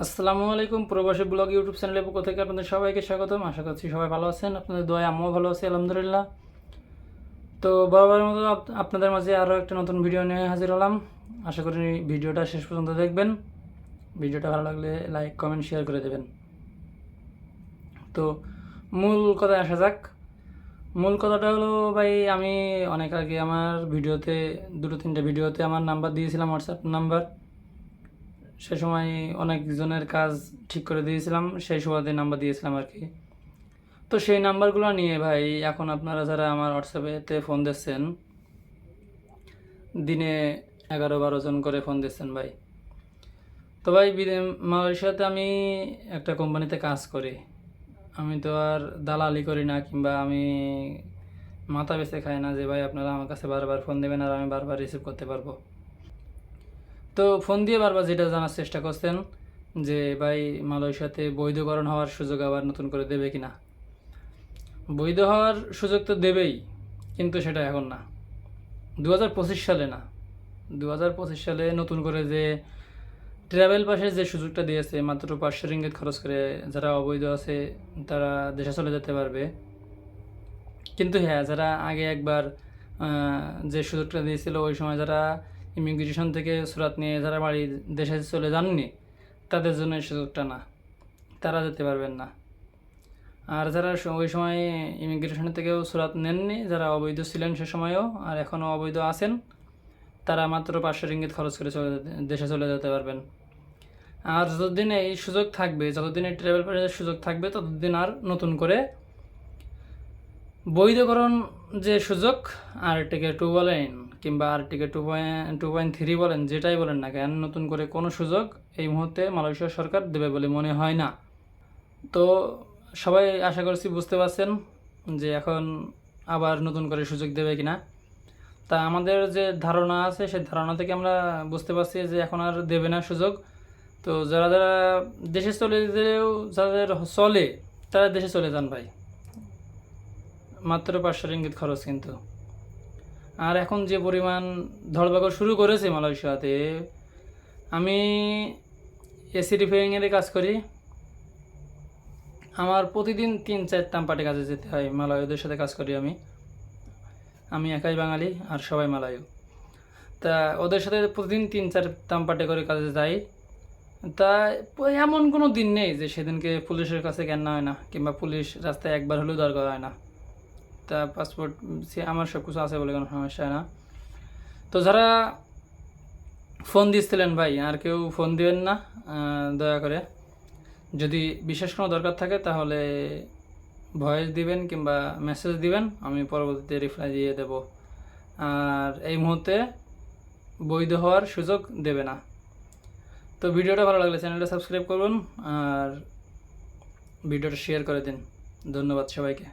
আসসালামু আলাইকুম প্রবাসী ব্লগ ইউটিউব চ্যানেলের পক্ষ থেকে আপনাদের সবাইকে স্বাগতম। আশা করছি সবাই ভালো আছেন, আপনাদের দয়া আমিও ভালো আছি, আলহামদুলিল্লাহ। তো বরাবরের মতো আপ- আপনাদের মাঝে আরও একটা নতুন ভিডিও নিয়ে হাজির হলাম। আশা করি ভিডিওটা শেষ পর্যন্ত দেখবেন। ভিডিওটা ভালো লাগলে লাইক, কমেন্ট, শেয়ার করে দেবেন। তো মূল কথায় আসা যাক। মূল কথাটা হলো, ভাই, আমি অনেক আগে আমার ভিডিওতে, দুটো তিনটে ভিডিওতে আমার নাম্বার দিয়েছিলাম হোয়াটসঅ্যাপ নাম্বার। সে সময় অনেকজনের কাজ ঠিক করে দিয়েছিলাম, সেই সুবাদে নাম্বার দিয়েছিলাম আর কি। তো সেই নাম্বারগুলো নিয়ে ভাই, এখন আপনারা যারা আমার হোয়াটসঅ্যাপেতে ফোন দিচ্ছেন, দিনে এগারো বারো জন করে ফোন দিচ্ছেন ভাই। তো ভাই মালয়েশিয়াতে আমি একটা কোম্পানিতে কাজ করি। আমি তো আর দালালি করি না, কিংবা আমি মাথা বেছে খাই না যে ভাই, আপনারা আমার কাছে বারবার ফোন দেবেন আর আমি বারবার রিসিভ করতে পারব। তো ফোন দিয়ে বারবার যেটা জানার চেষ্টা করছেন যে, ভাই, মালয়েশিয়াতে বৈধকরণ হওয়ার সুযোগ আবার নতুন করে দেবে কিনা বৈধ হওয়ার সুযোগ তো দেবেই, কিন্তু সেটা এখন না। দু হাজার পঁচিশ সালে না। দু হাজার পঁচিশ সালে নতুন করে যে ট্রাভেল পাসের যে সুযোগটা দিয়েছে, মাত্র পাঁচশো রিঙ্গিত খরচ করে যারা অবৈধ আছে, তারা দেশে চলে যেতে পারবে। কিন্তু হ্যাঁ যারা আগে একবার যে সুযোগটা দিয়েছিল, ওই সময় যারা ইমিগ্রেশন থেকে সুরাত নিয়ে যারা বাড়ি দেশে চলে যাননি, তাদের জন্য এই সুযোগটা না। তারা যেতে পারবেন না। আর যারা ওই সময় ইমিগ্রেশন থেকেও সুরাত নেননি, যারা অবৈধ ছিলেন সে সময়ও আর এখনও অবৈধ আছেন, তারা মাত্র পাঁচশো রিঙ্গিত খরচ করে চলে দেশে চলে যেতে পারবেন। আর যতদিন এই সুযোগ থাকবে, যতদিন এই ট্রাভেল পাসের সুযোগ থাকবে, ততদিন আর নতুন করে বৈধকরণ যে সুযোগ, আর টিকে টু বলেন কিংবা আর টিকে two point two point three বলেন, যেটাই বলেন না কেন, নতুন করে কোনো সুযোগ এই মুহূর্তে মালয়েশিয়া সরকার দেবে বলে মনে হয় না। তো সবাই আশা করছি বুঝতে পারছেন যে এখন আবার নতুন করে সুযোগ দেবে কিনা। তা আমাদের যে ধারণা আছে, সেই ধারণা থেকে আমরা বুঝতে পারছি যে এখন আর দেবে না সুযোগ। তো যারা যারা দেশে চলে যাদের চলে, তারা দেশে চলে যান ভাই। মাত্র পাঁচশো রিঙ্গিত খরচ কিন্তু। আর এখন যে পরিমাণ ধরবাগর শুরু করেছে মালয়েশিয়াতে, আমি এসি রিপেয়ারিংয়ের কাজ করি। আমার প্রতিদিন তিন চার তাম্পাটে কাজে যেতে হয় মালয়দের সাথে কাজ করি আমি। আমি একাই বাঙালি আর সবাই মালায়ু তা ওদের সাথে প্রতিদিন তিন চার তাম্পাটে করে কাজে যাই। তা এমন কোনো দিন নেই যে সেদিনকে পুলিশের কাছে জ্ঞান না হয় না, কিংবা পুলিশ রাস্তায় একবার হলেও দরকার হয় না। তা পাসপোর্ট সে আমার সব কিছু আছে বলে কোনো সমস্যা না। তো যারা ফোন দিচ্ছিলেন ভাই, আর কেউ ফোন দিবেন না দয়া করে। যদি বিশেষ কোনো দরকার থাকে তাহলে ভয়েস দিবেন কিংবা মেসেজ দিবেন, আমি পরবর্তীতে রিপ্লাই দিয়ে দেব। আর এই মুহূর্তে বৈধ হওয়ার সুযোগ দেবে না। তো ভিডিওটা ভালো লাগলে চ্যানেলটা সাবস্ক্রাইব করুন, আর ভিডিওটা শেয়ার করে দিন। ধন্যবাদ সবাইকে।